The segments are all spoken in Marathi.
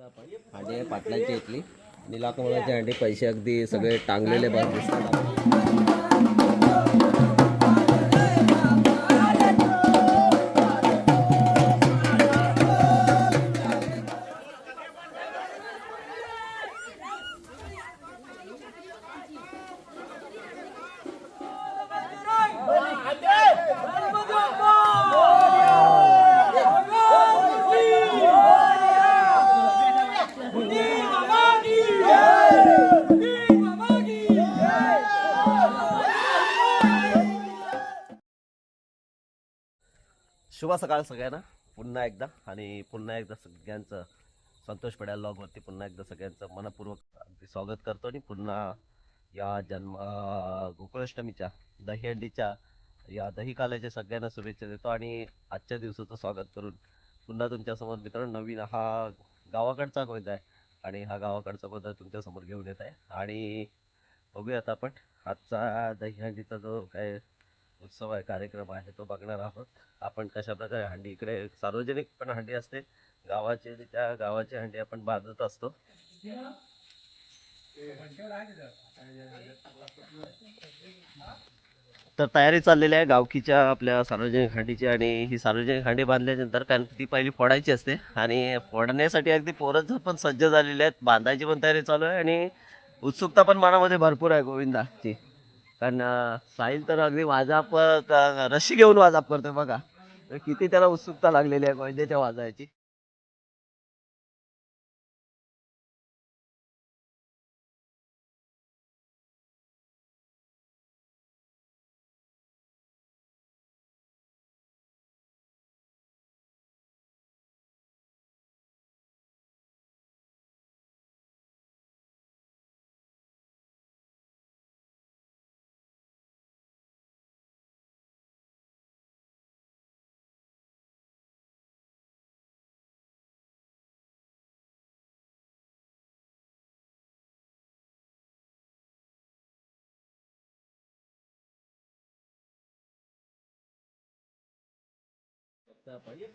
हांडी आहे पाटलांची इथली. आणि लाकडाची हांडी पैसे अगदी सगळे टांगलेले बघ. दिसतात शुभ सकाळ सगळ्यांना पुन्हा एकदा. आणि पुन्हा एकदा सगळ्यांचं संतोष पड्याल लॉगवरती पुन्हा एकदा सगळ्यांचं मनपूर्वक अगदी स्वागत करतो. आणि पुन्हा या जन्म गोकुळाष्टमीच्या दहीहंडीच्या या दही काल्याच्या सगळ्यांना शुभेच्छा देतो. आणि आजच्या दिवसाचं स्वागत करून पुन्हा तुमच्यासमोर मित्रांनो नवीन हा गावाकडचा गोंदा आहे. आणि हा गावाकडचा गोंदा तुमच्यासमोर घेऊन येत आहे. आणि बघूयात आपण आजचा दहीहंडीचा जो काय उत्सव आहे कार्यक्रम आहे तो बघणार आहोत. आपण कशा प्रकारे हंडी इकडे सार्वजनिक पण हंडी असते. गावाची त्या गावाची हंडी आपण बांधत असतो. तर तयारी चाललेली आहे गावकीच्या आपल्या सार्वजनिक हंडीची आणि ही सार्वजनिक हंडी बांधल्यानंतर कारण ती पहिली फोडायची असते आणि फोडण्यासाठी अगदी पोरं पण सज्ज झालेले आहेत. बांधायची पण तयारी चालू आहे आणि उत्सुकता पण मनामध्ये भरपूर आहे गोविंदाची. कारण साहिल तर अगदी वाजाप अं, रशी घेऊन वाजाप करतोय बघा. तर किती त्याला उत्सुकता लागलेली आहे गोंदेच्या वाजायची.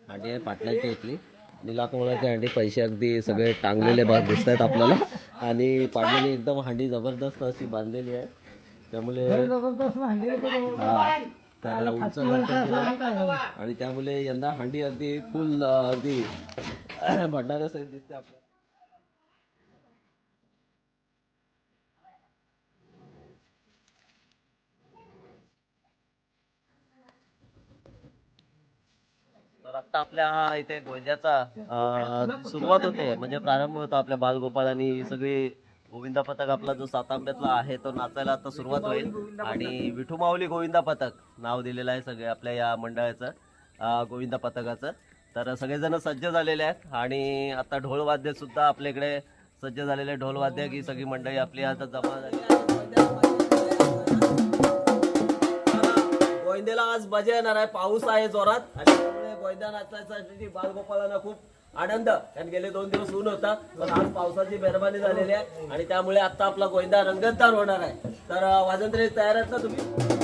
हांडी आहे पाटलांची इथली. निलाकमळाची हांडी पैसे अगदी सगळे टांगलेले बघ दिसत आहेत आपल्याला. आणि पाडलेली एकदम हांडी जबरदस्त अशी बांधलेली आहे. त्यामुळे हा, त्याला उंच. आणि त्यामुळे यंदा हांडी अगदी फुल अगदी भंडाऱ्या सहित दिसते आपल्याला. तर आता आपल्या इथे गोंद्याचा सुरुवात होते म्हणजे प्रारंभ होतो आपल्या बालगोपाल आणि सगळी गोविंदा पथक आपला जो सातांब्यातला आहे तो नाचायला आता सुरुवात होईल. आणि विठू माऊली गोविंदा पथक नाव दिलेलं आहे सगळे आपल्या या मंडळाचं गोविंदा पथकाचं. तर सगळेजण सज्ज झालेले आहेत आणि आता ढोलवाद्य सुद्धा आपल्याकडे सज्ज झालेले आहे. ढोलवाद्य की सगळी मंडळी आपली आता जमा झाली. गोविंदेला आज मजा येणार आहे. पाऊस आहे जोरात आणि मैदान असल्यासाठी बालगोपाळांना खूप आनंद. कारण गेले दोन दिवस ऊन होता पण आज पावसाची मेहरबानी झालेली आहे. आणि त्यामुळे आता आपला गोविंदा रंगतदार होणार आहे. तर अं, वाजंत्री तयार आहेत ना तुम्ही?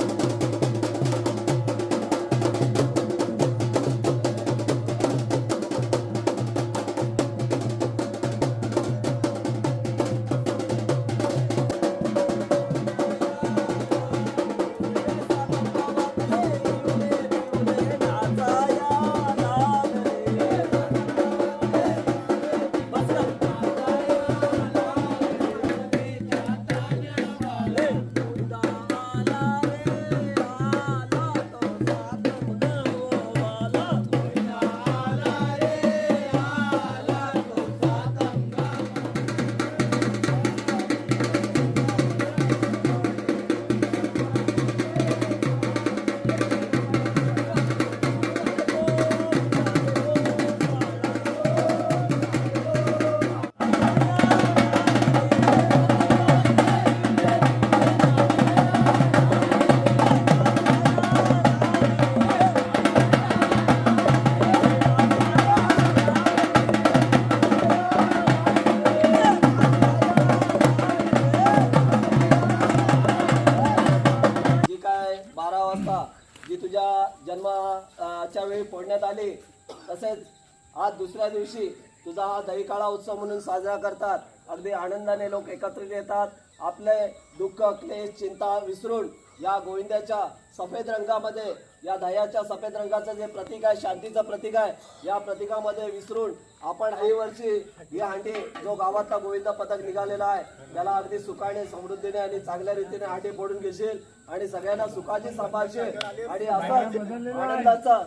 दुसऱ्या दिवशी तुझा हा दहीकाळा उत्सव म्हणून साजरा करतात. अगदी आनंदाने लोक एकत्रित येतात. आपले दुःख क्लेश चिंता विसरून या गोविंदाच्या सफेद रंगामध्ये या दह्याच्या सफेद रंगाचं जे प्रतीक आहे शांतीचं प्रतीक आहे या प्रतीकामध्ये विसरून आपण ही वर्षी ही हांडी जो गावातला गोविंद पथक निघालेला आहे त्याला अगदी सुखाने समृद्धीने आणि चांगल्या रीतीने हांडी फोडून घेशील आणि सगळ्यांना सुखाची सांभाळशील आणि असाच आनंदाचा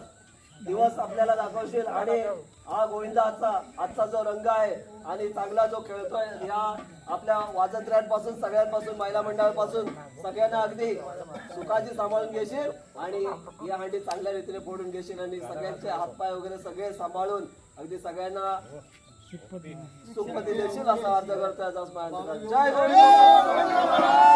दिवस आपल्याला दाखवशील आणि हा गोविंदाचा आजचा जो रंग आहे आणि चांगला जो खेळतोय ह्या आपल्या वाजंत्र्यांपासून सगळ्यांपासून महिला मंडळापासून सगळ्यांना अगदी सुखाची सांभाळून घेशील आणि ही हांडी चांगल्या रीतीने फोडून घेशील आणि सगळ्यांचे हातपाय वगैरे सगळे सांभाळून अगदी सगळ्यांना सुखपती देशील असा अर्थ करतोय जय गोविंद!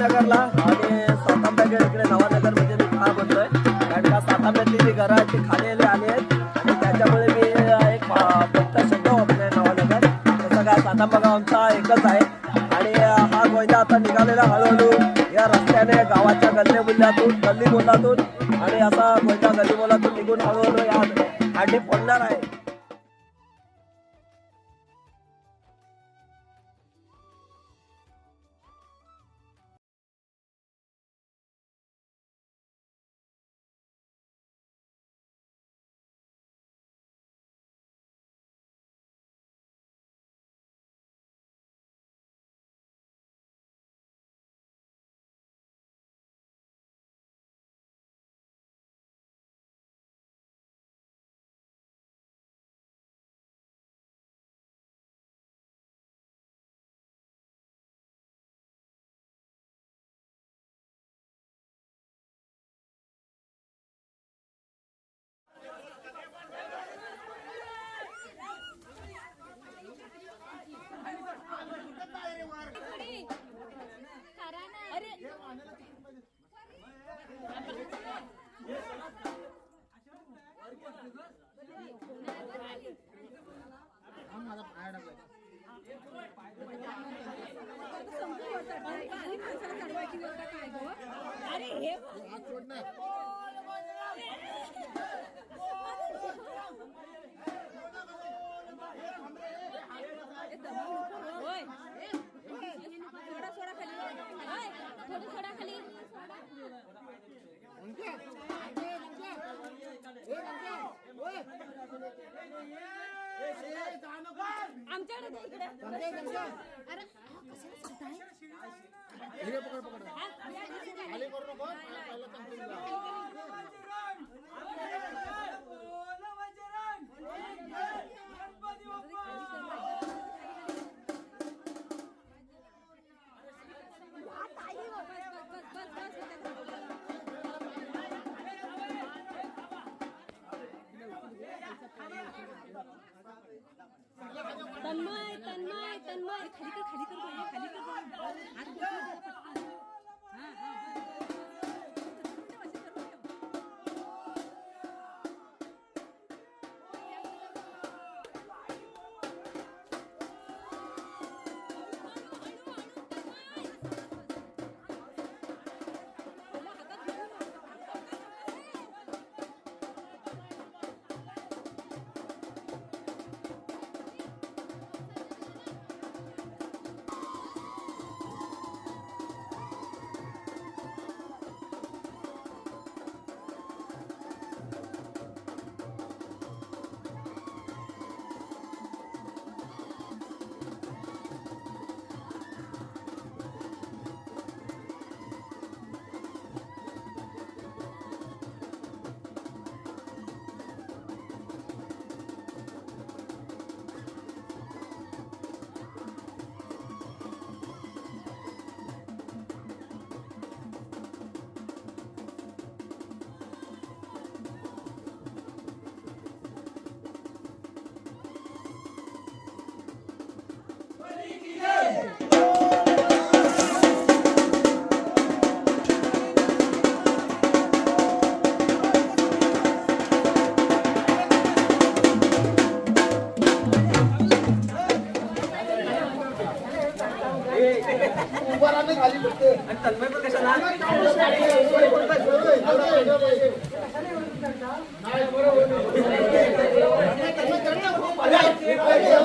नगरला आणि सातांब्याच्या इकडे नवानगरमध्ये मी का बोलतोय? कारण का सातांब्यातली जी घरं आहेत ती खाली आली आहेत. आणि त्याच्यामुळे मी एक फा- फक्त शब्द वापरले नवानगर. तसं काय सातांबा गाव आमचा एकच आहे. आणि हा गोंडा आता निघालेला हळूहळू. या रस्त्याने गावाच्या गल्ले गल्ली बोलातून आणि असा गोंडा गल्ली बोलातून निघून हळूहळू या हांडी फोडणार आहे. आमच्याकडे दे इकडे अरे तन्मय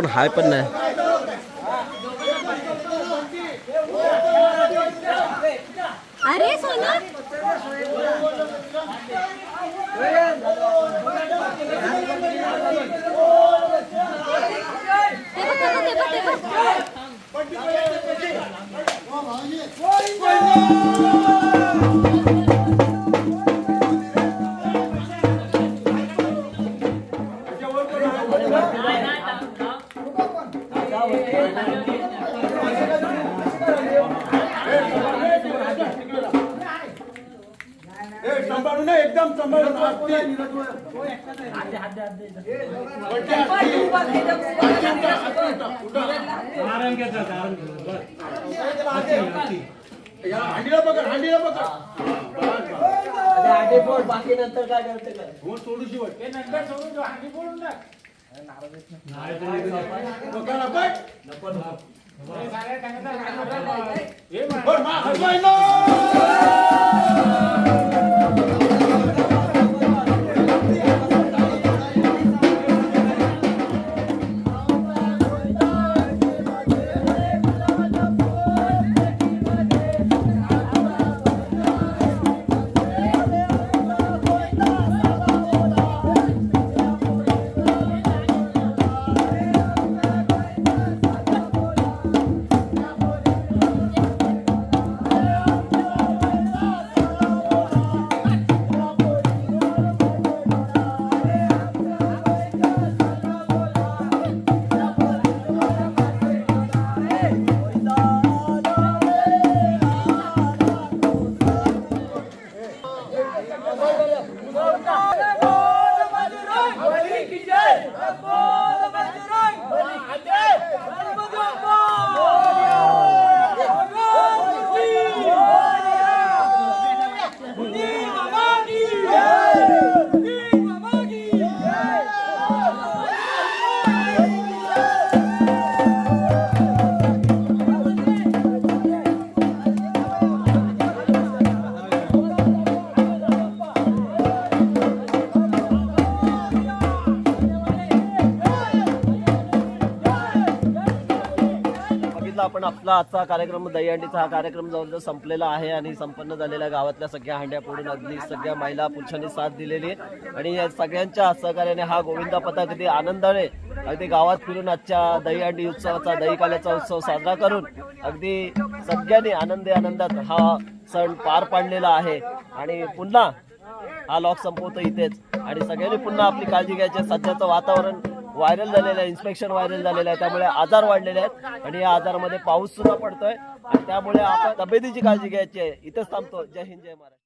कोण हाय पण नाही. अरे सोनू. ते बघ, ते बघ, ते बघ, हांडीला पकड हांडीला पकड बाकी नंतर काय करते काय हो सोडू शिवट ते नंतर सोडून हांडी फोडून टाक. हे आपला आजचा कार्यक्रम दहीहंडीचा हा कार्यक्रम जवळजवळ संपलेला आहे आणि संपन्न झालेल्या गावातल्या सगळ्या हंड्या फोडून अगदी सगळ्या महिला पुरुषांनी साथ दिलेली आणि या सगळ्यांच्या सहकार्याने हा गोविंदा पथक अगदी आनंदाने अगदी गावात फिरून आजच्या दहीहंडी उत्सवाचा दही काल्याचा उत्सव साजरा करून अगदी सगळ्यांनी आनंदी आनंदात हा सण पार पाडलेला आहे. आणि पुन्हा हा लॉक संपवतो इथेच. आणि सगळ्यांनी पुन्हा आपली काळजी घ्यायची. सध्याचं वातावरण व्हायरल झालेलं आहे इन्स्पेक्शन व्हायरल झालेलं आहे त्यामुळे आजार वाढलेले आहेत. आणि या आजारामध्ये पाऊस सुद्धा पडतोय. आणि त्यामुळे आपण तब्येतीची काळजी घ्यायची आहे. इथंच थांबतो. जय हिंद जय महाराज